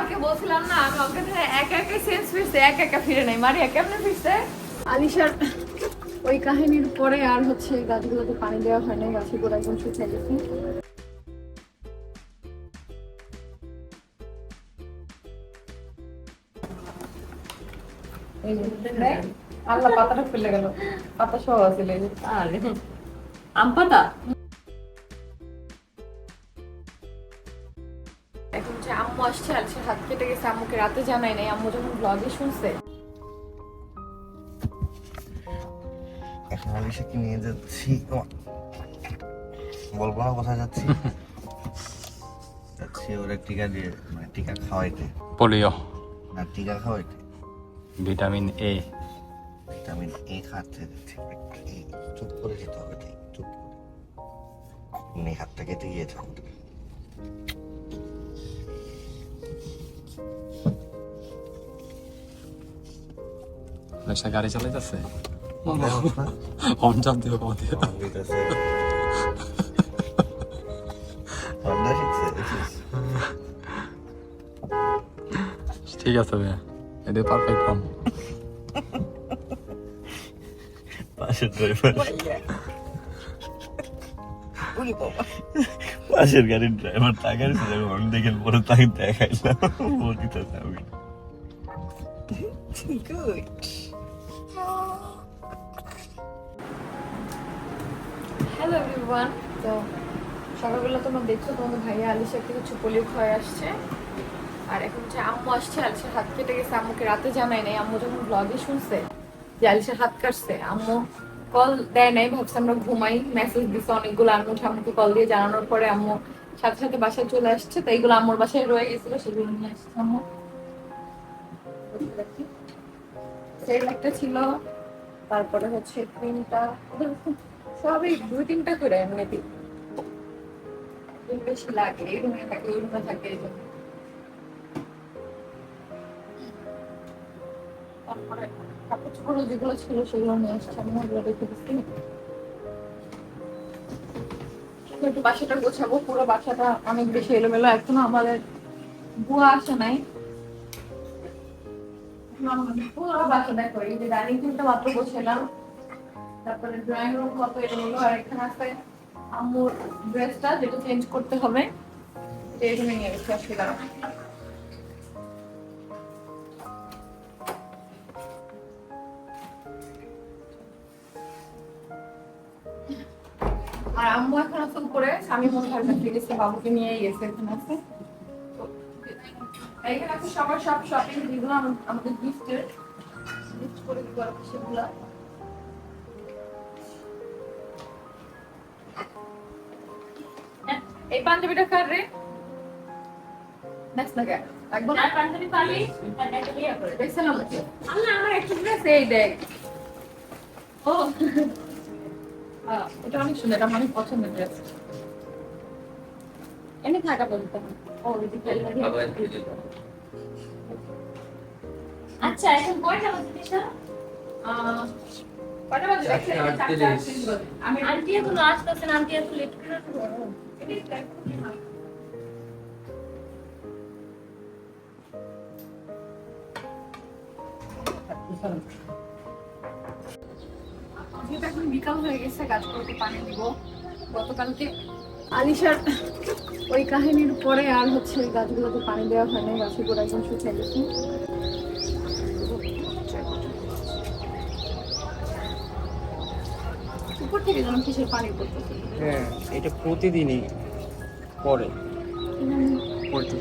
কালকে বলছিলাম না আমি ওকে ধরে একা একা সেন্স ফিরছে একা একা ফিরে নাই। মারিয়া কেমনে ফিরছে? আলিশার ওই কাহিনীর পরে আর হচ্ছে গাছগুলোতে পানি দেওয়া হয় নাই গাছের গোড়া একদম শুকিয়ে গেছে। আল্লাহ পাতাটা ফেলে গেল। পাতা সহ আছে আম পাতা? এখন আম্মু আসছে আর হাত কেটে গেছে আম্মুকে রাতে জানাই নাই। আম্মু যখন ব্লগে শুনছে। এখন আলিশাকে নিয়ে যাচ্ছি। বলব না কোথায় যাচ্ছি। যাচ্ছি ওরা টিকা দিয়ে মানে টিকা খাওয়াইতে। পোলিও। না টিকা খাওয়াইতে। ভিটামিন এ ভিটামিন এ খাচ্ছে যাচ্ছি। চুপ করে যেতে হবে ঠিক চুপ করে। হাতটা কেটে গিয়েছে আমাদের সে গাড়ি চালাইতেছে হর্ন চাপ দিও কমাতে দিতেছে রান্না শিখছে দেখিস ঠিক আছে ভাইয়া এটা পারফেক্ট হর্ন পাশের ড্রাইভার পাশের গাড়ির ড্রাইভার তাকার হর্ন দেখে পরে তাকে দেখাইলাম। বলতেছে আমি হ্যালো তো সকালবেলা তোমরা দেখছ ভাইয়া থেকে কিছু আসছে। আর এখন আম্মু আসছে, আলিশার হাত কেটে গেছে। আম্মুকে রাতে জানাই নাই। আম্মু যখন ব্লগে শুনছে যে আলিশার হাত কাটছে, আম্মু কল দেয় নাই, ভাবছে আমরা ঘুমাই। মেসেজ দিছে অনেকগুলো আম্মু, ঠাম্মুকে কল দিয়ে জানানোর পরে আম্মু সাথে সাথে বাসায় চলে আসছে। তো এইগুলো আম্মুর বাসায় রয়ে গেছিল, সেগুলো নিয়ে আসছে আম্মু। একটা ছিল। তারপরে হচ্ছে ক্রিমটা সবই দুই তিনটা করে এমনিতে। বেশি লাগে, এই রুমে থাকে ওই রুমে থাকে, এই জন্য। তারপরে কাপড় চোপড় যেগুলো ছিল সেগুলো নিয়ে এসছে। আমি ওগুলো রেখে দিচ্ছি। একটু বাসাটা গোছাবো। পুরো বাসাটা অনেক বেশি এলোমেলো। এখনও আমাদের বুয়া আসে নাই। পুরো বাসা দেখো, এই যে ডাইনিং টেবিলটা মাত্র গোছালাম। তারপরে ড্রয়িং রুম কত এলোমেলো। আর এখানে আছে আম্মুর ড্রেসটা যেটা চেঞ্জ করতে হবে। এটা নিয়ে গেছি অসুবিধা হয় কাছে গেছে বাবুকে নিয়েই গেছে এখানে আছে। এখানে আছে সবার সব শপিং যেগুলো আমাদের গিফটের গিফট করে দিব আর সেগুলো। এই পাঞ্জাবিটা কার রে? নেক্সট লাগে। আর পাঞ্জাবি পালি। আর একটা বিয়ে করে দেখছেন আমাকে আল্লাহ আমার একটা ড্রেস এই দেখ। ও। এটা অনেক সুন্দর এটা আমার অনেক পছন্দের ড্রেস এনে থাকা বলতে আচ্ছা এখন কয়টা বাজে? দিশা কয়টা বাজে। আটত্রিশ বাজে। আমি আন্টি এখনও আসতেছে না আন্টি এত লেট করে এখন বিকাল হয়ে গেছে গাছগুলোকে পানি দিব গতকালকে আলিশার ওই কাহিনীর পরে আর হচ্ছে ওই গাছগুলোতে পানি দেওয়া হয় না গাছের গোড়া একদম শুকিয়ে গেছে। উপর থেকে যেন কিসের পানি পড়তেছে। হ্যাঁ এটা প্রতিদিনই পরে পড়তে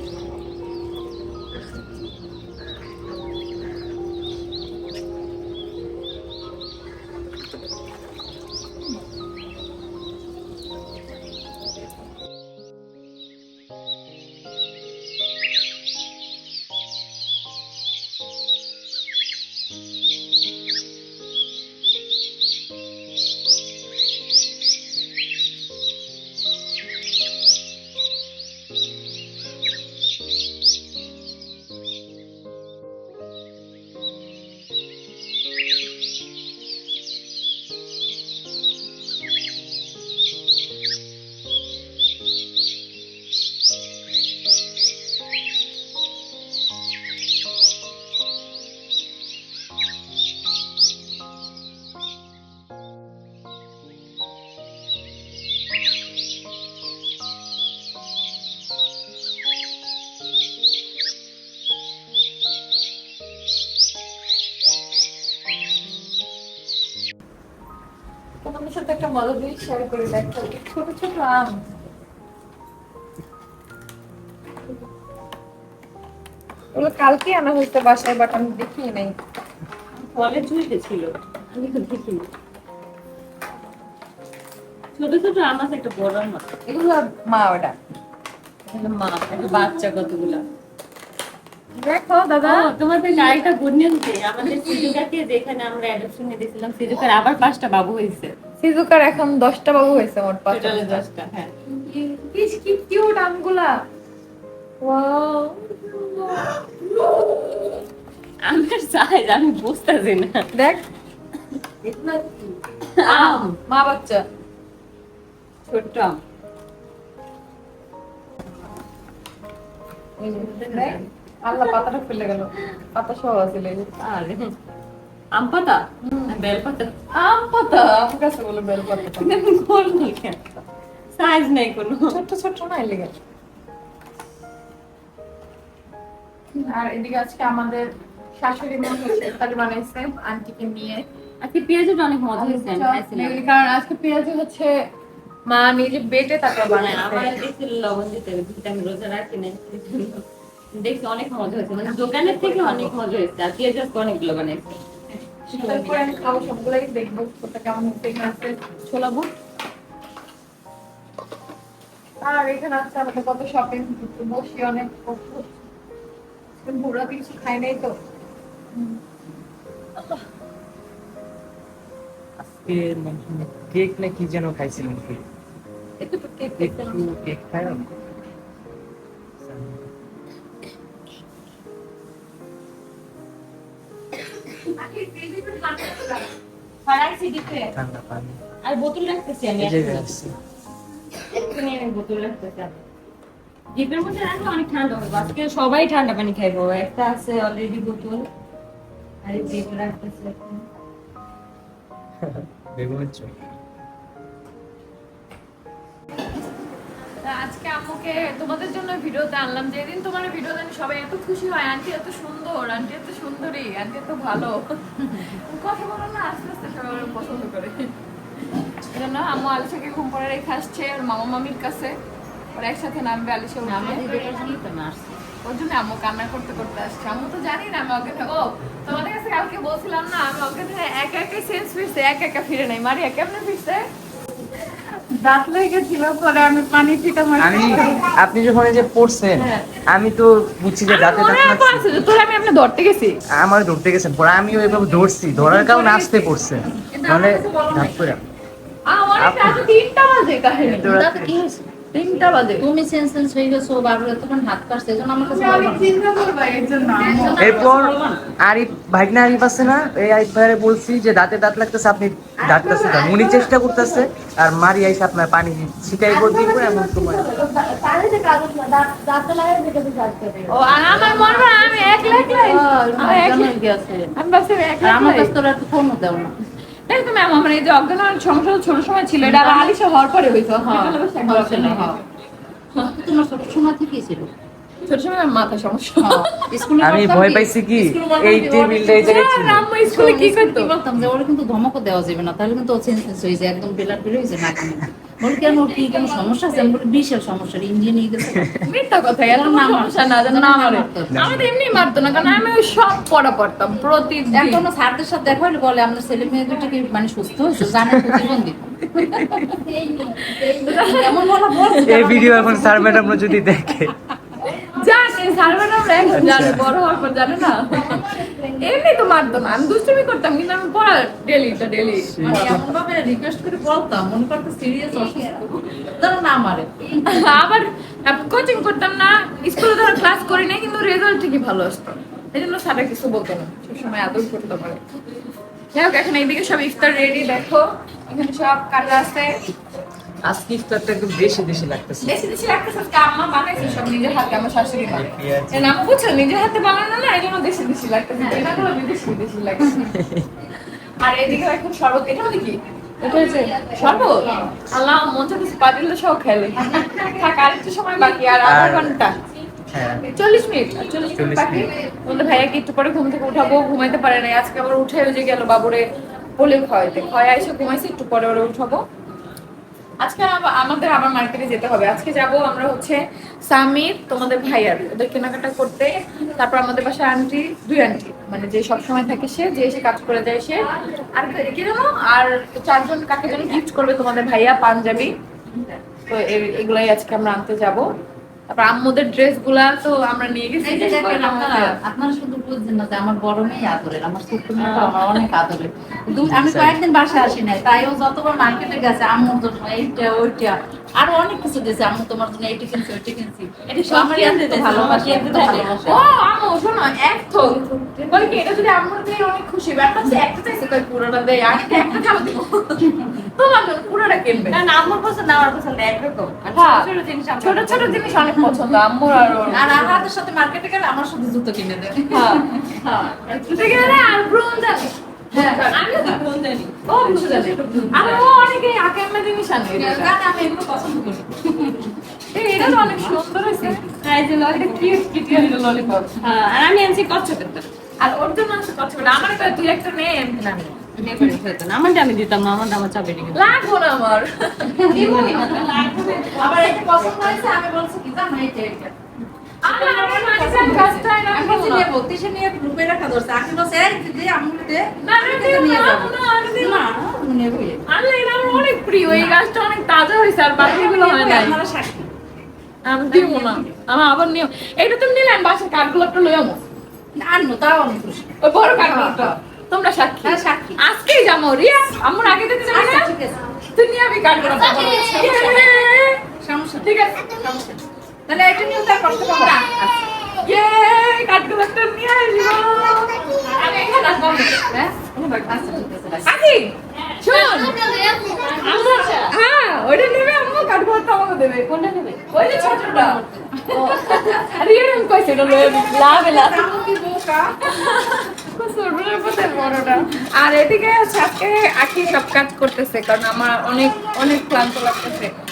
মজা শেয়ার করে দেখো ছোট ছোট আম। ওগুলো কালকে আনা হয়েছে বাসায় বাট আমি দেখি নাই। ফলে চুইতে ছিল। আমি তো দেখিনি। ছোট ছোট আম আছে একটা বড় আম এগুলো মা ওটা। মা একটা বাচ্চা কতগুলা। দেখো দাদা। তোমাদের গাড়িটা আমাদের সিজুকাকে যেখানে আমরা অ্যাডপশনে দিয়েছিলাম সিজুকার আবার পাঁচটা বাবু হয়েছে। সিজুকার এখন দশটা বাবু হয়েছে মোট পাঁচ দশটা হ্যাঁ। কি কিউট আমগুলা ওয়াও আমার সাইজ আমি বুঝতেছি না। দেখ। আম। মা বাচ্চা। ছোট্ট আম। আল্লাহ পাতাটা ফেলে গেল। পাতা সহ আছিল এই আরে। আম পাতা বেল পাতা আম পাতা আম গাছে বলে বেল পাতা গোল গোল কেন সাইজ নেই কোনো ছোট্ট ছোট্ট না লেগে আর এদিকে আজকে আমাদের শাশুড়ি বানাইছে আন্টিকে নিয়ে আজকে পেঁয়াজটা অনেক মজা হয়েছে কারণ আজকে পেঁয়াজি হচ্ছে মা নিজে বেটে তারপর মানে আমার দেখছি লবণ দিতে আমি রোজা রাখি না দেখছি অনেক মজা হয়েছে। মানে দোকানের থেকে অনেক মজা হয়েছে আর পেঁয়াজ অনেকগুলো বানাইছে। তারপরে আমি খাব সবগুলাই দেখব কোনটা কেমন হচ্ছে এখানে আছে ছোলা বুট আর এখানে আছে আমাদের কত শপিং বসি অনেক বুড়া কিছু খাই নাই তো। আজকে কেক না কি যেন খাইছিলাম একটু কেক ঠান্ডা পানি। আর বোতল রাখতেছি আমি বোতল রাখতেছি। মধ্যে রাখলে অনেক ঠান্ডা হবে। আজকে সবাই ঠান্ডা পানি খাইবো একটা আছে অলরেডি বোতল। আর জিপে রাখতেছি বেগুনের আজকে আম্মুকে তোমাদের জন্য ভিডিওতে আনলাম। যেদিন তোমার ভিডিও দেন সবাই এত খুশি হয় আন্টি এত সুন্দর আন্টি এত সুন্দরী আন্টি এত ভালো। কথা বলো না আস্তে আস্তে সবাই পছন্দ করে। এজন্য আম্মু আলিশাকে ঘুম পড়ে রেখে আসছে ওর মামা মামির কাছে। ওরা একসাথে নামবে আলিশা ওর জন্য আম্মু কান্না করতে করতে আসছে। আম্মু তো জানি না আমি ওকে ও তোমাদের কাছে কালকে বলছিলাম না আমি ওকে একা একা সেন্স ফিরছে একা একা ফিরে নাই। মারিয়া কেমনে ফিরছে? দাঁত লেগে পরে আমি পানি ছিটা আমি আপনি যখন এই যে পড়ছেন হ্যাঁ। আমি তো বুঝছি যে দাঁতে দাঁত লাগছে। তোর আমি আপনি ধরতে গেছি। আমার ধরতে গেছেন পরে আমি ওইভাবে ধরছি ধরার কারণে আসতে পড়ছে। মানে ধাপ করে আমার তিনটা বাজে কাহিনী। কি হয়েছে? তিনটা বাজে। তুমি সেন্সেন্স হয়ে গেছো বাবুরা তখন হাত কাটছে এজন্য আমার কাছে আমি চিন্তা করব এর এরপর আরিফ ভাগনা আরিফ আছে না? এই আরিফ ভাইয়ের বলছি যে দাঁতে দাঁত লাগতেছে আপনি সেটা উনি চেষ্টা করতেছে আর মারি আইসে আপনার পানি ছিটাই করে দিব এমন সময়। ও আর আমার মনে হয় আমি একলা একলাই। আমি একলা- আমি ভাবছি আমি একলা আমার কাছে তোরা ফোন দাও না। দেখ ম্যাম আমার মানে এই যে অজ্ঞান হওয়ার সমস্যা তো ছোট সময় ছিল এটা আবার আলিশা হওয়ার পরে হইতো। না, হ্যাঁ। তোমার ছোট সময় থেকেই ছিল। ছোট সময় আমার মাথা সমস্যা। স্কুলে আমি ভয় পাইছি কি? এই কি? টেবিলটা এই জায়গায় ছিল আর স্কুলে কি করতো? বলতাম যে ওরা কিন্তু ধমকও দেওয়া যাবে না। তাহলে কিন্তু ও সেন্সেস হয়ে যায় একদম বেলার বের হয়ে যায় না বলি কেন কি কোনো সমস্যা আছে? আমি বলি বিশাল সমস্যা ইঞ্জিন নিয়ে গেছে। মিথ্যা কথা এত সমস্যা না যেন না আমারে আমাদের এমনি মারতো না কারণ আমি সব পড়া পড়তাম প্রতিদিন। এখন স্যারদের সাথে দেখা হলে বলে আপনার ছেলে মেয়ে দুটো কি মানে সুস্থ হয়েছে জানে প্রতিবন্ধী এমন এই ভিডিও এখন স্যার ম্যাডাম যদি দেখে। জানে সার্ভেন আমরা এখন জানে বড় হওয়ার পর জানে না। এমনি তো মারতো না আমি দুষ্টুমি করতাম কিন্তু আমি পড়া ডেলি তো ডেলি মানে এমন ভাবে রিকোয়েস্ট করে বলতাম মনে করতে সিরিয়াস অসুস্থ। ধরো না মারে। আবার কোচিং করতাম না স্কুলে ধরো ক্লাস করি নাই কিন্তু রেজাল্ট ঠিকই ভালো আসতো। এই জন্য স্যাররা কিছু বলতো না সবসময় আদর করতে পারে যাই হোক এখন এইদিকে সব ইফতার রেডি দেখো। এখানে সব কাটা আছে। আজকে ইফতারটা একদম দেশি দেশি লাগতেছে। দেশি দেশি লাগতেছে আজকে আম্মা বানাইছে সব নিজের হাতে আমার শাশুড়ি। এর নাম বুঝছ? নিজের হাতে বানানো না এই জন্য দেশি দেশি লাগতেছে। এটা গুলো বিদেশি বিদেশি লাগতেছে আর এদিকে এখন শরবত এটা হলো কি? এটা হচ্ছে শরবত? আল্লাহ মন চাচ্ছে পাতিল সহ খেলে থাক আর একটু সময় বাকি আর আধা ঘণ্টা। হ্যাঁ। চল্লিশ মিনিট আর চল্লিশ মিনিট 40 বাকি। বলতে ভাইয়াকে একটু পরে ঘুম থেকে উঠাবো? ঘুমাইতে পারে নাই। আজকে আবার উঠে যে গেল বাবুরে পোলিও খাওয়াইতে খাওয়াই এসে ঘুমাইছে একটু পরে ওরে উঠাবো। আজকে আমাদের আবার মার্কেটে যেতে হবে। আজকে যাব আমরা হচ্ছে সামির, তোমাদের ভাইয়ার ওদের কেনাকাটা করতে। তারপর আমাদের বাসায় আন্টি দুই আন্টি মানে যে সব সময় থাকে সে, যে এসে কাজ করে যায় সে। আর কি আর চারজন কাকে যেন গিফট করবে তোমাদের ভাইয়া, পাঞ্জাবি। তো এগুলাই আজকে আমরা আনতে যাব। তারপর আম্মুদের ড্রেসগুলা তো আমরা নিয়ে গেছি আপনারা আপনারা শুধু বুঝছেন না যে আমার বড় মেয়ে আদরের আমার ছোট্ট মেয়েটা আমার অনেক আদরের। আমি কয়েকদিন বাসায় আসি নাই তাই ও যতবার মার্কেটে গেছে আম্মুর জন্য এইটা ওইটা আরও অনেক কিছু দিয়েছে আম্মু তোমার জন্য এইটা কিনছি ওইটা কিনছি এটা আমার কিনতে ভালোবাসি আমার ও আম্মু শোনো এক তো বলি কি এটা যদি আম্মুর দিয়ে অনেক খুশি ব্যাপার হচ্ছে একটা চাইছে তাই পুরোটা দেয় আর একটা খাব দিব। তোমার জন্য পুরোটা কিনবে। কারণ আমার পছন্দ আমার পছন্দ একরকম। হ্যাঁ। ছোট ছোট জিনিস আমার ছোট ছোট জিনিস অনেক পছন্দ আম্মুর আর আর আমাদের সাথে মার্কেটে গেলে আমার সাথে জুতো কিনে দেবে হ্যাঁ হ্যাঁ। জুতো কিনে আর ব্রোন জানে আর আমি আনছি কচ্ছপের আর ওর জন্য আছে কষ্ট আমার দুই একটা মেয়ে এমনি আমারটা আমি দিতাম না আমারটা আমার চাপে রেখে লাগবো না আমার। আবার এটা পছন্দ হয়েছে আমি বলছি কি জানো আমার আমার নিয়ে নিয়ে এটা আমার অনেক প্রিয় এই গাছটা অনেক তাজা হয়েছে আর বাকিগুলো হয় নাই আমি দিব না আমার আবার নিও এটা তুমি নিলে আমি বাসার কাঠগুলো একটা লই আমো আর তাও আমি ওই বড় কাঠগুলো তোমরা সাক্ষী সাক্ষী। আজকেই যাব রিয়া আমার আগে দিতে যাবে আচ্ছা ঠিক আছে। তুই নিয়ে আমি কাঠগুলো ঠিক আছে। তাহলে এটা তার কষ্ট করব না। ইয়ে কাঠগুলো একটা নিয়ে আসব। হ্যাঁ? আচ্ছা হ্যাঁ ওইটা নেবে আম্মু কাঠগুলো আমাকে দেবে। কোনটা নেবে? ওই যে ছোটটা। আরে এরকম কইছে এটা লয়ে লাভ লাভ। আম্মু কি বোকা? আর এদিকে আজকে আখি সব কাজ করতেছে কারণ আমার অনেক অনেক ক্লান্ত লাগতেছে।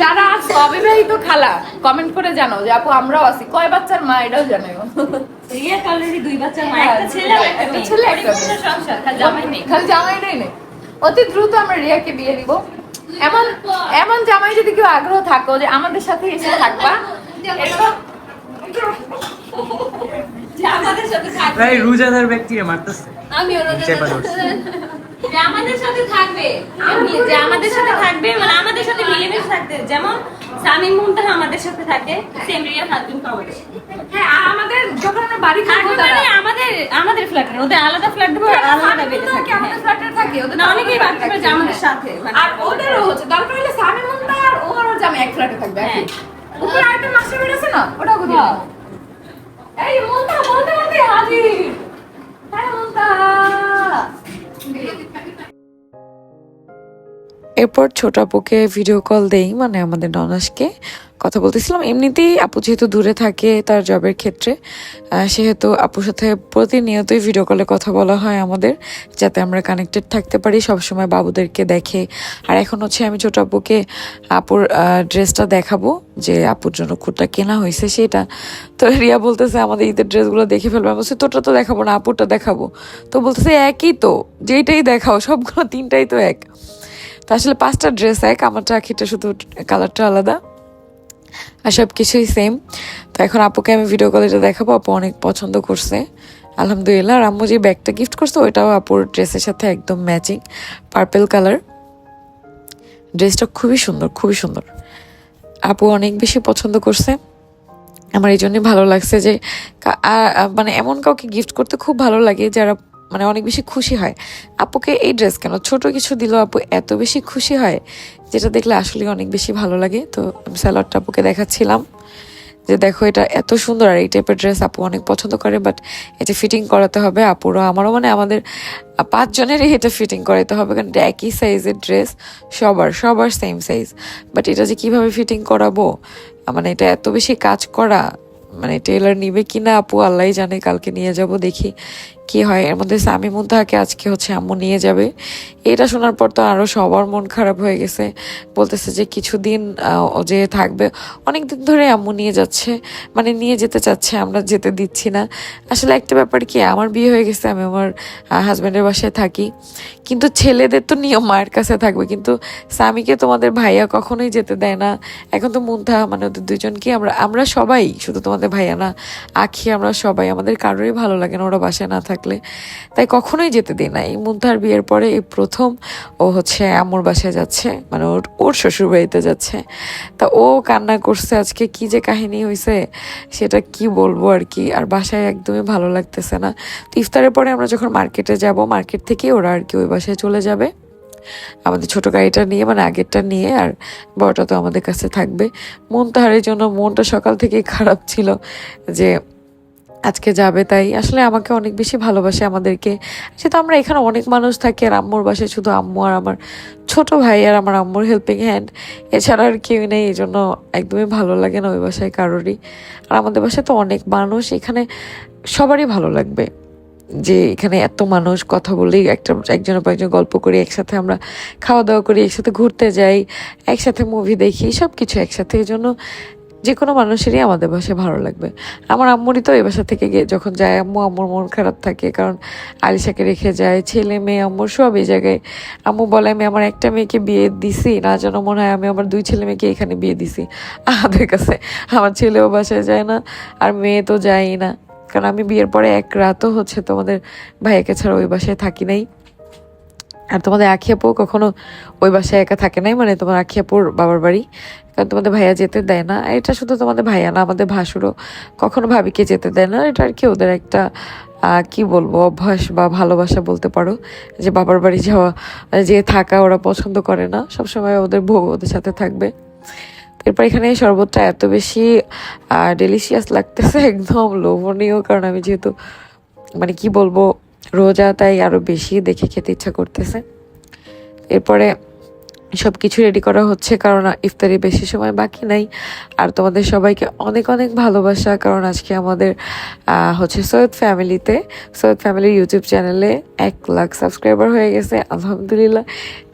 যারা আছো অবিবাহিত খালা কমেন্ট করে জানো যে আপু আমরাও আছি। কয় বাচ্চার মা এটাও জানাও। রিয়া অলরেডি দুই বাচ্চা মা একটা ছেলে একটা একটা ছেলে, একটা সংসার খালি জামাই নেই। খালি নেই অতি দ্রুত আমরা রিয়াকে বিয়ে দিব। এমন এমন জামাই যদি কেউ আগ্রহ থাকো যে আমাদের সাথে এসে থাকবা আমাদের সাথে থাকবে। প্রায় রোজাদার ব্যক্তিরে মারতেছে। আমি যে আমাদের সাথে থাকবে যে আমাদের সাথে থাকবে মানে আমাদের সাথে মিলেমিশে থাকতে যেমন সামিম মুমতাহা আমাদের সাথে থাকে সেম রিয়া হাজবেন্ড আমাদের হ্যাঁ আমাদের যখন আমরা বাড়ি থাকব মানে আমাদের আমাদের ফ্ল্যাটে ওদের আলাদা ফ্ল্যাট দেবো আলাদা বেডে থাকে আমাদের ফ্ল্যাটে থাকে ওদের না অনেকেই ভাবতে পারে আমাদের সাথে আর ওদেরও হচ্ছে দরকার হলে স্বামী মুন্তা আর ও আর ওর জামাই এক ফ্ল্যাটে থাকবে হ্যাঁ। উপরে আরেকটা মাস্টার বেড আছে না ওটাও করে এই মুন্তা বলতে বলতে হাজির। হ্যাঁ মুন্তা Thank you. এরপর ছোট আপুকে ভিডিও কল দেই মানে আমাদের ননাসকে। কথা বলতেছিলাম, এমনিতেই আপু যেহেতু দূরে থাকে তার জবের ক্ষেত্রে সেহেতু আপুর সাথে প্রতিনিয়তই ভিডিও কলে কথা বলা হয় আমাদের, যাতে আমরা কানেক্টেড থাকতে পারি, সবসময় বাবুদেরকে দেখে। আর এখন হচ্ছে আমি ছোট আপুকে আপুর ড্রেসটা দেখাবো, যে আপুর জন্য কোনটা কেনা হয়েছে সেটা। তো রিয়া বলতেছে, আমাদের ঈদের ড্রেসগুলো দেখে ফেলব। আমি বলছি, তোরটা তো দেখাবো না, আপুরটা দেখাবো। তো বলতেছে, একই তো, যেইটাই দেখাও, সবগুলো তিনটাই তো এক। তো আসলে পাঁচটা ড্রেস এক, আমারটা আখিটা শুধু কালারটা আলাদা। আর সব কিছুই সেম তো এখন আপুকে আমি ভিডিও কলে দেখাবো, আপু অনেক পছন্দ করছে। আলহামদুলিল্লাহ, আর আম্মু যে ব্যাগটা গিফট করছে, ওইটাও আপুর ড্রেসের সাথে একদম ম্যাচিং পার্পেল কালার ড্রেসটা খুবই সুন্দর খুবই সুন্দর। আপু অনেক বেশি পছন্দ করছে। আমার এই জন্যই ভালো লাগছে যে মানে এমন কাউকে গিফট করতে খুব ভালো লাগে যারা মানে অনেক বেশি খুশি হয়। আপুকে এই ড্রেস কেন? ছোট কিছু দিল আপু এত বেশি খুশি হয়, যেটা দেখলে আসলে অনেক বেশি ভালো লাগে। তো আমি স্যালাডটা আপুকে দেখাচ্ছিলাম যে দেখো এটা এত সুন্দর আর এই টাইপের ড্রেস আপু অনেক পছন্দ করে বাট এটা ফিটিং করাতে হবে। আপুরও, আমারও মানে আমাদের পাঁচজনেরই এটা ফিটিং করাতে হবে কারণ এটা একই সাইজের ড্রেস সবার সবার সেম সাইজ বাট এটা যে কীভাবে ফিটিং করাবো? মানে এটা এত বেশি কাজ করা মানে টেলার নিবে কিনা আপু? আল্লাহ জানে, কালকে নিয়ে যাব দেখি। কি হয়? এর মধ্যে সামি মুন্তাহাকে আজকে হচ্ছে আম্মু নিয়ে যাবে। এটা শোনার পর তো আরও সবার মন খারাপ হয়ে গেছে। বলতেছে যে কিছুদিন ও যে থাকবে অনেক দিন ধরে আম্মু নিয়ে যাচ্ছে। মানে নিয়ে যেতে চাচ্ছে, আমরা যেতে দিচ্ছি না। আসলে একটা ব্যাপার কি, আমার বিয়ে হয়ে গেছে, আমি আমার হাজব্যান্ডের বাসায় থাকি। কিন্তু ছেলেদের তো নিয়ম মায়ের কাছে থাকবে। কিন্তু স্বামীকে তোমাদের ভাইয়া কখনোই যেতে দেয় না। এখন তো মুন্থা মানে ওদের দুজনকে আমরা আমরা সবাই, শুধু তোমাদের ভাইয়া না, আখি আমরা সবাই, আমাদের কারোরই ভালো লাগে না, ওরা বাসায় না থাকলে। তাই কখনোই যেতে দিই না। এই মুন্থার বিয়ের পরে এই প্রথম ও হচ্ছে আম্মুর বাসায় যাচ্ছে মানে ওর ওর শ্বশুর বাড়িতে যাচ্ছে। তা ও কান্না করছে, আজকে কি যে কাহিনী হয়েছে সেটা কি বলব আর কি? আর বাসায় একদমই ভালো লাগতেছে না। তো ইফতারের পরে আমরা যখন মার্কেটে যাব, মার্কেট থেকে ওরা আর কি ওই বাসায় চলে যাবে। আমাদের ছোট গাড়িটা নিয়ে মানে আগেরটা নিয়ে, আর বড়টা তো আমাদের কাছে থাকবে। মন তাহারের জন্য মনটা সকাল থেকেই খারাপ ছিল যে আজকে যাবে, তাই আসলে আমাকে অনেক বেশি ভালোবাসে আমাদেরকে। সেটা আমরা এখানে অনেক মানুষ থাকি, আর আম্মুর বাসায় শুধু আম্মু আর আমার ছোট ভাই আর আমার আম্মুর হেল্পিং হ্যান্ড এছাড়া আর কেউ নেই, এই জন্য একদমই ভালো লাগে না ওই বাসায় কারোরই। আর আমাদের বাসায় তো অনেক মানুষ, এখানে সবারই ভালো লাগবে। যে এখানে এত মানুষ, কথা বলেই একটা, একজনের পর একজন গল্প করি, একসাথে আমরা খাওয়া দাওয়া করি, একসাথে ঘুরতে যাই, একসাথে মুভি দেখি সব কিছু একসাথে। এই জন্য যে কোনো মানুষেরই আমাদের বাসায় ভালো লাগবে। আমার আম্মুরই তো এই বাসা থেকে গিয়ে যখন যায়, আম্মু, আম্মুর মন খারাপ থাকে, কারণ আলিশাকে রেখে যায়, ছেলে, মেয়ে, আম্মুর সব এই জায়গায়। আম্মু বলে, আমি আমার একটা মেয়েকে বিয়ে দিছি, না যেন মনে হয় আমি আমার দুই ছেলে মেয়েকে এখানে বিয়ে দিছি। আমাদের কাছে আমার ছেলেও বাসায় যায় না, আর মেয়ে তো যায়ই না। কারণ আমি বিয়ের পরে এক রাতও হচ্ছে তোমাদের ভাইয়াকে ছাড়া ওই বাসায় থাকি নাই। আর তোমাদের আখিয়াপু কখনো ওই বাসায় একা থাকে নাই? মানে তোমার আখিয়াপুর বাবার বাড়ি। কারণ তোমাদের ভাইয়া যেতে দেয় না। এটা শুধু তোমাদের ভাইয়া না, আমাদের ভাসুরও কখনো ভাবিকে যেতে দেয় না। এটা আর কি ওদের একটা কি বলব, অভ্যাস বা ভালোবাসা বলতে পারো। যে বাবার বাড়ি যাওয়া, যে থাকা ওরা পছন্দ করে না। সবসময় ওদের ভোগ ওদের সাথে থাকবে। এরপর এখানে শরবতটা এত বেশি ডেলিশিয়াস লাগতেছে, একদম লোভনীয়। কারণ আমি যেহেতু মানে কি বলব রোজা তাই আরও বেশি দেখে খেতে ইচ্ছা করতেছে। এরপরে সব কিছু রেডি করা হচ্ছে, কারণ ইফতারি বেশি সময় বাকি নাই। আর তোমাদের সবাইকে অনেক অনেক ভালোবাসা, কারণ আজকে আমাদের হচ্ছে সৈয়দ ফ্যামিলিতে সৈয়দ ফ্যামিলির ইউটিউব চ্যানেলে এক লাখ সাবস্ক্রাইবার হয়ে গেছে, আলহামদুলিল্লাহ।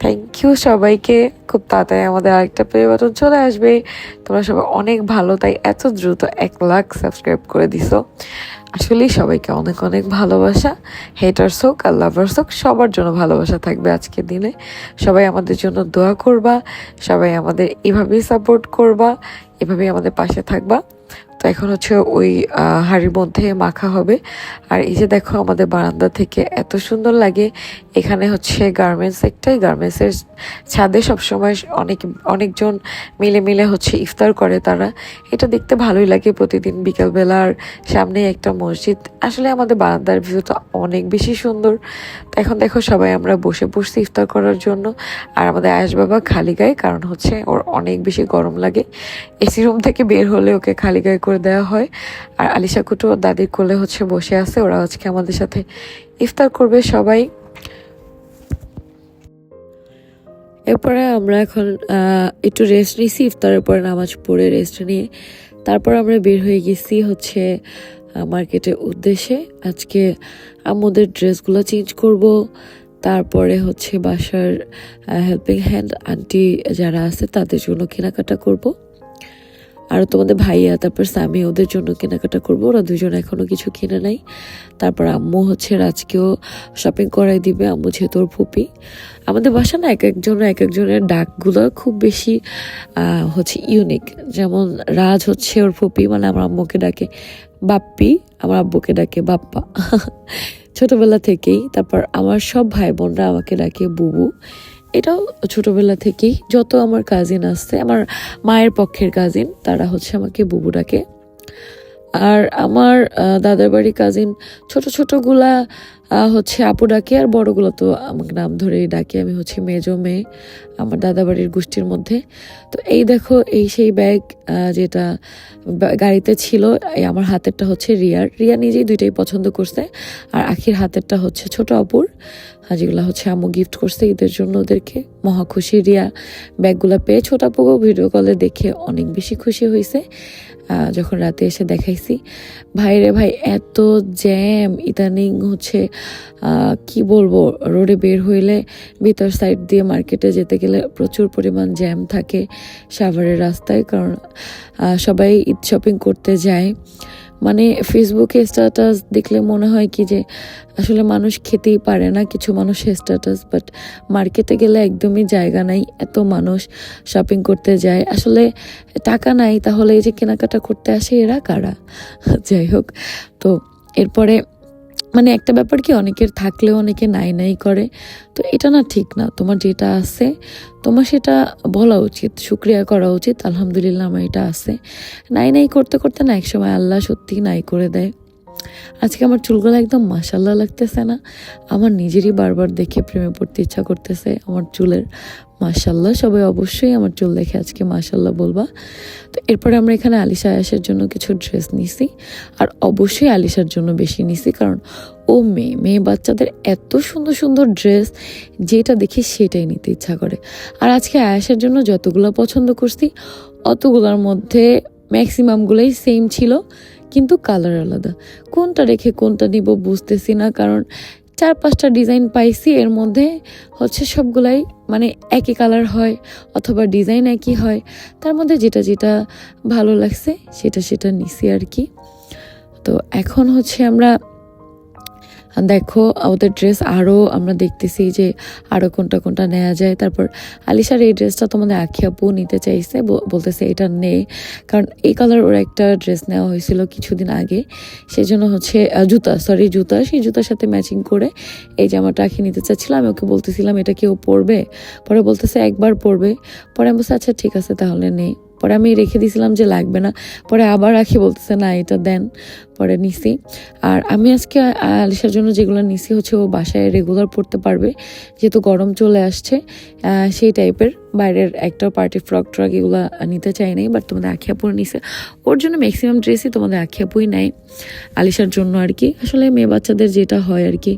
থ্যাংক ইউ সবাইকে, খুব তাড়াতাড়ি আমাদের আরেকটা পরিবর্তন চলে আসবে। তোমরা সবাই অনেক ভালো, তাই এত দ্রুত এক লাখ সাবস্ক্রাইব করে দিছো। আসলেই সবাইকে অনেক অনেক ভালোবাসা হেটার্স হোক আর লাভার্স হোক, সবার জন্য ভালোবাসা থাকবে আজকের দিনে। সবাই আমাদের জন্য দোয়া করবা, সবাই আমাদের এভাবেই সাপোর্ট করবা, এভাবেই আমাদের পাশে থাকবা। তো এখন হচ্ছে ওই হাঁড়ির মধ্যে মাখা হবে। আর এই যে দেখো আমাদের বারান্দা থেকে এত সুন্দর লাগে। এখানে হচ্ছে গার্মেন্টস একটাই গার্মেন্টসের ছাদে সবসময় অনেক, অনেকজন মিলে মিলে হচ্ছে ইফতার করে তারা। এটা দেখতে ভালোই লাগে প্রতিদিন বিকালবেলার সামনে একটা মসজিদ। আসলে আমাদের বারান্দার ভিউটা অনেক বেশি সুন্দর। তো এখন দেখো সবাই আমরা বসে বসে ইফতার করার জন্য। আর আমাদের আয়াস বাবা খালি গায়ে, কারণ হচ্ছে ওর অনেক বেশি গরম লাগে। এসি রুম থেকে বের হলে ওকে খালি গায়ে করে দেওয়া হয়। আর আলিশা কুটু দাদির কোলে হচ্ছে বসে আছে, ওরা আজকে আমাদের সাথে ইফতার করবে সবাই। এরপরে আমরা এখন একটু রেস্ট নিয়েছি ইফতারের পরে নামাজ পড়ে রেস্ট নিয়ে। তারপর আমরা বের হয়ে গেছি হচ্ছে মার্কেটের উদ্দেশ্যে। আজকে আমাদের ড্রেসগুলো চেঞ্জ করব। তারপরে হচ্ছে বাসার হেল্পিং হ্যান্ড আন্টি যারা আছে তাদের জন্য কেনাকাটা করব। আর তোমাদের ভাইয়া, তারপর স্বামী, ওদের জন্য কেনাকাটা করব। ওরা দুজন এখনও কিছু কিনে নাই। তারপর আম্মু হচ্ছে রাজকেও শপিং করাই দিবে। আম্মু যেহেতু ওর ফুপি। আমাদের বাসা না এক একজন এক একজনের ডাকগুলো খুব বেশি হচ্ছে ইউনিক যেমন রাজ হচ্ছে ওর ফুপি মানে আমার আম্মুকে ডাকে বাপ্পি, আমার আব্বুকে ডাকে বাপ্পা। ছোটবেলা থেকেই। তারপর আমার সব ভাই বোনরা আমাকে ডাকে বুবু। এটাও ছোটবেলা থেকেই যত আমার কাজিন আসছে, আমার মায়ের পক্ষের কাজিন তারা হচ্ছে আমাকে বুবু ডাকে। আর আমার দাদার বাড়ি কাজিন ছোট ছোটগুলা হচ্ছে আপু ডাকে আর বড়গুলো তো আমাকে নাম ধরেই ডাকে। আমি হচ্ছে মেজো মেয়ে, আমার দাদাবাড়ির গোষ্ঠীর মধ্যে। তো এই দেখো, এই সেই ব্যাগ যেটা গাড়িতে ছিল, এই আমার হাতেরটা হচ্ছে রিয়ার। রিয়া নিজেই দুইটাই পছন্দ করছে, আর আখির হাতেরটা হচ্ছে ছোট অপুর যেগুলো হচ্ছে আম্মু গিফট করছে ঈদের জন্য ওদেরকে। মহা খুশি রিয়া। ব্যাগগুলো পেয়ে ছোট আপুকেও ভিডিও কলে দেখে অনেক বেশি খুশি হয়েছে। যখন রাতে এসে দেখাইছি, ভাই রে ভাই, এত জ্যাম ইদানিং হচ্ছে কি বলব রোডে বের হইলে ভিতর সাইড দিয়ে মার্কেটে যেতে গেলে প্রচুর পরিমাণ জ্যাম থাকে সাভারের রাস্তায় কারণ সবাই ঈদ শপিং করতে যায়। মানে ফেসবুকে স্ট্যাটাস দেখলে মনে হয় কি যে আসলে মানুষ খেতেই পারে না কিছু মানুষের স্ট্যাটাস বাট মার্কেটে গেলে একদমই জায়গা নাই, এত মানুষ শপিং করতে যায়। আসলে টাকা নাই, তাহলে এই যে কেনাকাটা করতে আসে এরা কারা? যাই হোক, তো এরপরে মানে একটা ব্যাপার কি, অনেকের থাকলেও অনেকে নাই নাই করে। তো এটা না ঠিক না, তোমার যেটা আছে, তোমার সেটা বলা উচিত, শুক্রিয়া করা উচিত, আলহামদুলিল্লাহ আমার এটা আছে। নাই নাই করতে করতে না, একসময় আল্লাহ সত্যি নাই করে দেয়। আজকে আমার চুলগুলো একদম মাসাল্লাহ লাগতেছে না, আমার নিজেরই বারবার দেখে প্রেমে পড়তে ইচ্ছা করতেছে আমার চুলের। মাসাল্লাহ সবাই অবশ্যই আমার চুল দেখে আজকে মাসাল্লাহ বলবা। তো এরপরে আমরা এখানে আলিশা আয়াসের জন্য কিছু ড্রেস নিছি, আর অবশ্যই আলিশার জন্য বেশি নিছি, কারণ ও মেয়ে মেয়ে বাচ্চাদের এত সুন্দর সুন্দর ড্রেস যেটা দেখি সেটাই নিতে ইচ্ছা করে। আর আজকে আয়াসের জন্য যতগুলো পছন্দ করছি, অতগুলোর মধ্যে ম্যাক্সিমামগুলোই সেম ছিল, কিন্তু কালার আলাদা। কোনটা রেখে কোনটা নিব বুঝতেছি না, কারণ চার পাঁচটা ডিজাইন পাইছি, এর মধ্যে হচ্ছে সবগুলাই মানে একই কালার হয় অথবা ডিজাইন একই হয়। তার মধ্যে যেটা যেটা ভালো লাগছে, সেটা সেটা নিছি আর কি। তো এখন হচ্ছে আমরা দেখো ওদের ড্রেস আরও আমরা দেখতেছি যে আরও কোনটা কোনটা নেওয়া যায়। তারপর আলিশার এই ড্রেসটা তোমাদের আখি আপু নিতে চাইছে বলতেছে এটা নেই কারণ এই কালার ওর একটা ড্রেস নেওয়া হয়েছিল কিছুদিন আগে। সেজন্য হচ্ছে আহ, জুতা সরি জুতা। সেই জুতার সাথে ম্যাচিং করে এই জামাটা আখি নিতে চাচ্ছিলাম আমি ওকে বলতেছিলাম এটা কেউ পরবে? পরে বলতেছে একবার পরবে। পরে আমি বলছি আচ্ছা ঠিক আছে তাহলে নেই পরে আমি রেখে দিয়েছিলাম যে লাগবে না। পরে আবার রাখি বলতেছে না এটা দেন। পরে নিছি। আর আমি আজকে আলিশার জন্য যেগুলো নিছি হচ্ছে ও বাসায় রেগুলার পড়তে পারবে। যেহেতু গরম চলে আসছে সেই টাইপের বাইরের একটা পার্টি ফ্রক ট্রক এগুলো নিতে চাই নাই বাট তোমাদের আখিয়া পরে নিছে। ওর জন্য ম্যাক্সিমাম ড্রেসই তোমাদের আখিয়াপুই নেয় আলিশার জন্য আর কি। আসলে মেয়ে বাচ্চাদের যেটা হয় আর কি,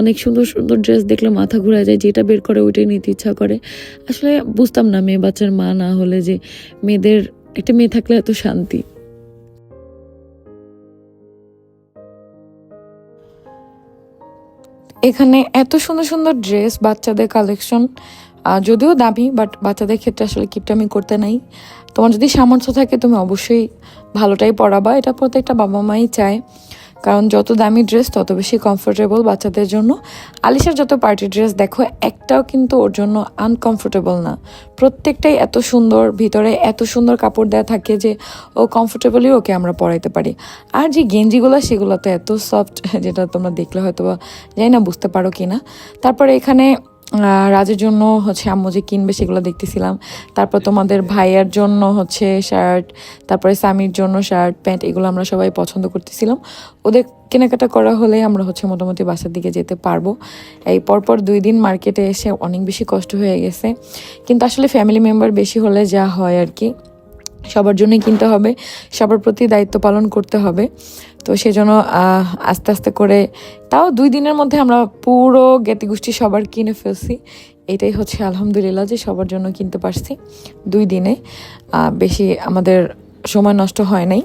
অনেক সুন্দর সুন্দর ড্রেস দেখলে মাথা ঘুরে যায়, যেটা বের করে ওইটাই নিতে ইচ্ছা করে। আসলে বুঝতাম না মেয়ে বাচ্চার মা না হলে যে মেয়েদের, একটা মেয়ে থাকলে এত শান্তি। এখানে এত সুন্দর সুন্দর ড্রেস বাচ্চাদের কালেকশন যদিও দামি বাট বাচ্চাদের ক্ষেত্রে আসলে কিপটামি করতে নাই। তোমার যদি সামর্থ্য থাকে, তুমি অবশ্যই ভালোটাই পড়াবা এটা প্রত্যেকটা বাবা মাই চায়। কারণ যত দামি ড্রেস তত বেশি কমফোর্টেবল বাচ্চাদের জন্য। আলিশার যত পার্টি ড্রেস দেখো একটাও কিন্তু ওর জন্য আনকমফোর্টেবল না। প্রত্যেকটাই এত সুন্দর, ভিতরে এত সুন্দর কাপড় দেওয়া থাকে যে ও কমফোর্টেবলি ওকে আমরা পরাইতে পারি। আর যে গেঞ্জিগুলো, সেগুলো তো এত সফট যেটা তোমরা দেখলে হয়তো বা জানি না, বুঝতে পারো কি না তারপরে এখানে রাজের জন্য হচ্ছে আম্মু যে কিনবে সেগুলো দেখতেছিলাম। তারপর তোমাদের ভাইয়ার জন্য হচ্ছে শার্ট তারপরে স্বামীর জন্য শার্ট প্যান্ট এগুলো আমরা সবাই পছন্দ করতেছিলাম। ওদের কেনাকাটা করা হলে আমরা হচ্ছে মোটামুটি বাসার দিকে যেতে পারব। এই পরপর দুই দিন মার্কেটে এসে অনেক বেশি কষ্ট হয়ে গেছে। কিন্তু আসলে ফ্যামিলি মেম্বার বেশি হলে যা হয় আর কি। সবার জন্যই কিনতে হবে, সবার প্রতি দায়িত্ব পালন করতে হবে। তো সেজন্য আস্তে আস্তে করে তাও দুই দিনের মধ্যে আমরা পুরো জ্ঞাতি গোষ্ঠী সবার কিনে ফেলছি। এটাই হচ্ছে আলহামদুলিল্লাহ যে সবার জন্য কিনতে পারছি দুই দিনে। বেশি আমাদের সময় নষ্ট হয় নাই।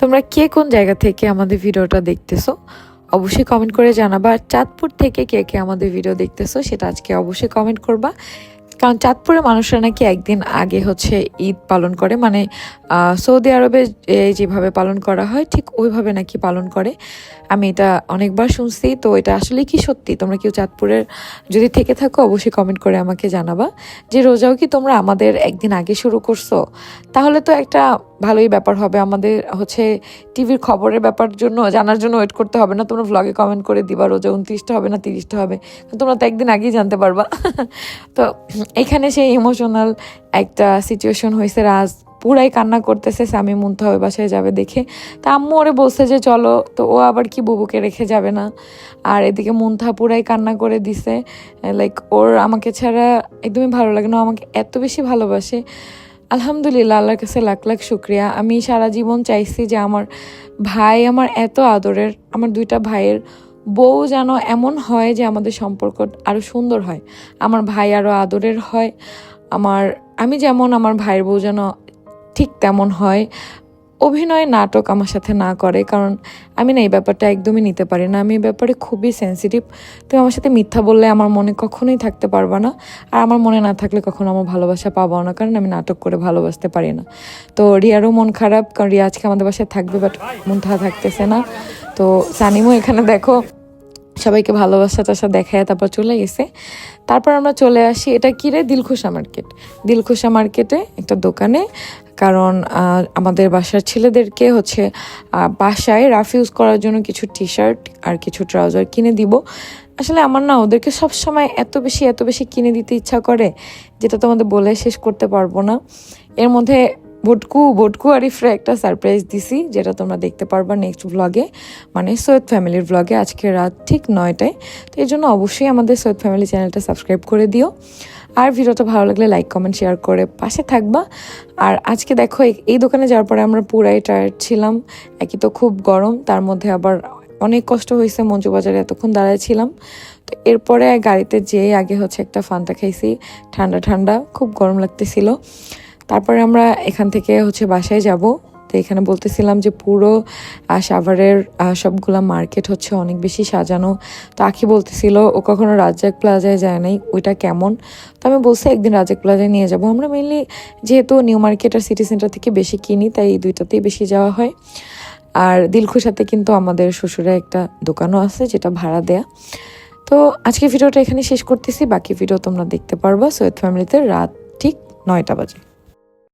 তোমরা কে কোন জায়গা থেকে আমাদের ভিডিওটা দেখতেছো, অবশ্যই কমেন্ট করে জানাবা। আর চাঁদপুর থেকে কে কে আমাদের ভিডিও দেখতেছো, সেটা আজকে অবশ্যই কমেন্ট করবা। কারণ চাঁদপুরের মানুষরা নাকি একদিন আগে হচ্ছে ঈদ পালন করে মানে সৌদি আরবে যেভাবে পালন করা হয়, ঠিক ওইভাবে নাকি পালন করে। আমি এটা অনেকবার শুনছি, তো এটা আসলে কি সত্যি? তোমরা কেউ চাঁদপুরের যদি থেকে থাকো, অবশ্যই কমেন্ট করে আমাকে জানাবা যে, রোজাও কি তোমরা আমাদের একদিন আগে শুরু করছ? তাহলে তো একটা ভালোই ব্যাপার হবে আমাদের হচ্ছে টিভির খবরের ব্যাপার জন্য, জানার জন্য ওয়েট করতে হবে না। তোমরা ভ্লগে কমেন্ট করে দিবা, রোজা উনত্রিশটা হবে না, তিরিশটা হবে। তোমরা তো একদিন আগেই জানতে পারবা। তো এখানে সেই ইমোশনাল একটা সিচুয়েশন হয়েছে রাজ। পুরাই কান্না করতেছে, স্বামী মুনতে হবে বাসায় যাবে দেখে। তা আম্মু ওরে বলছে যে, চলো। তো ও আবার কি বুবুকে রেখে যাবে না। আর এদিকে মুন্থা পুরাই কান্না করে দিছে লাইক ওর আমাকে ছাড়া একদমই ভালো লাগে না আমাকে এত বেশি ভালোবাসে। আলহামদুলিল্লাহ, আল্লাহর কাছে লাখ লাখ শুক্রিয়া। আমি সারা জীবন চাইছি যে আমার ভাই আমার এত আদরের, আমার দুইটা ভাইয়ের বউ যেন এমন হয় যে আমাদের সম্পর্ক আরও সুন্দর হয়। আমার ভাই আরও আদরের হয়। আমার, আমি যেমন আমার ভাইয়ের বউ যেন ঠিক তেমন হয়। অভিনয় নাটক আমার সাথে না করে, কারণ আমি না এই ব্যাপারটা একদমই নিতে পারি না। আমি এই ব্যাপারে খুবই সেন্সিটিভ তুমি আমার সাথে মিথ্যা বললে আমার মনে কখনোই থাকতে পারবা না। আর আমার মনে না থাকলে কখনো আমার ভালোবাসা পাবো না, কারণ আমি নাটক করে ভালোবাসতে পারি না। তো রিয়ারও মন খারাপ, কারণ রিয়া আজকে আমাদের বাসায় থাকবে বাট মুন্থা থাকতেছে না। তো সানিমও এখানে দেখো সবাইকে ভালোবাসা টাসা দেখায় তারপর চলে গেছে। তারপর আমরা চলে আসি, এটা কি রে? দিলখুশা মার্কেট। দিলখুশা মার্কেটে একটা দোকানে, কারণ আমাদের বাসার ছেলেদেরকে হচ্ছে বাসায় রাফ ইউজ করার জন্য কিছু টি শার্ট আর কিছু ট্রাউজার কিনে দিব। আসলে আমার না, ওদেরকে সব সময় এত বেশি এত বেশি কিনে দিতে ইচ্ছা করে, যেটা তোমাদের বলে শেষ করতে পারব না। এর মধ্যে ভটকু ভটকু আর ইফরা একটা সারপ্রাইজ দিছি, যেটা তোমরা দেখতে পারবা নেক্সট ব্লগে মানে সৈয়দ ফ্যামিলির ব্লগে আজকে রাত ঠিক নয়টায়। তো এই জন্য অবশ্যই আমাদের সৈয়দ ফ্যামিলি চ্যানেলটা সাবস্ক্রাইব করে দিও। আর ভিডিওটা ভালো লাগলে লাইক কমেন্ট শেয়ার করে পাশে থাকবা। আর আজকে দেখো, এই- দোকানে যাওয়ার পরে আমরা পুরাই টায়ার্ড ছিলাম। একই তো খুব গরম, তার মধ্যে আবার অনেক কষ্ট হয়েছে, মঞ্জু বাজারে এতক্ষণ দাঁড়ায় ছিলাম। তো এরপরে গাড়িতে যেয়ে আগে হচ্ছে একটা ফান্তা খাইছি, ঠান্ডা ঠান্ডা, খুব গরম লাগতেছিল। তারপরে আমরা এখান থেকে হচ্ছে বাসায় যাব। তো এখানে বলতেছিলাম যে পুরো সাভারের সবগুলা মার্কেট হচ্ছে অনেক বেশি সাজানো। তো আখি বলতেছিল, ও কখনো রাজ্জাক প্লাজায় যায় নাই? ওইটা কেমন? তো আমি বলছি, একদিন রাজ্জাক প্লাজায় নিয়ে যাব। আমরা মেনলি যেহেতু নিউ মার্কেট আর সিটি সেন্টার থেকে বেশি কিনি, তাই এই দুইটাতেই বেশি যাওয়া হয়। আর দিলখুশাতে কিন্তু আমাদের শ্বশুরের একটা দোকানও আছে, যেটা ভাড়া দেয়া। তো আজকে ভিডিওটা এখানে শেষ করতেছি। বাকি ভিডিও তোমরা দেখতে পারবা সৈয়দ ফ্যামিলিতে রাত ঠিক নয়টা বাজে।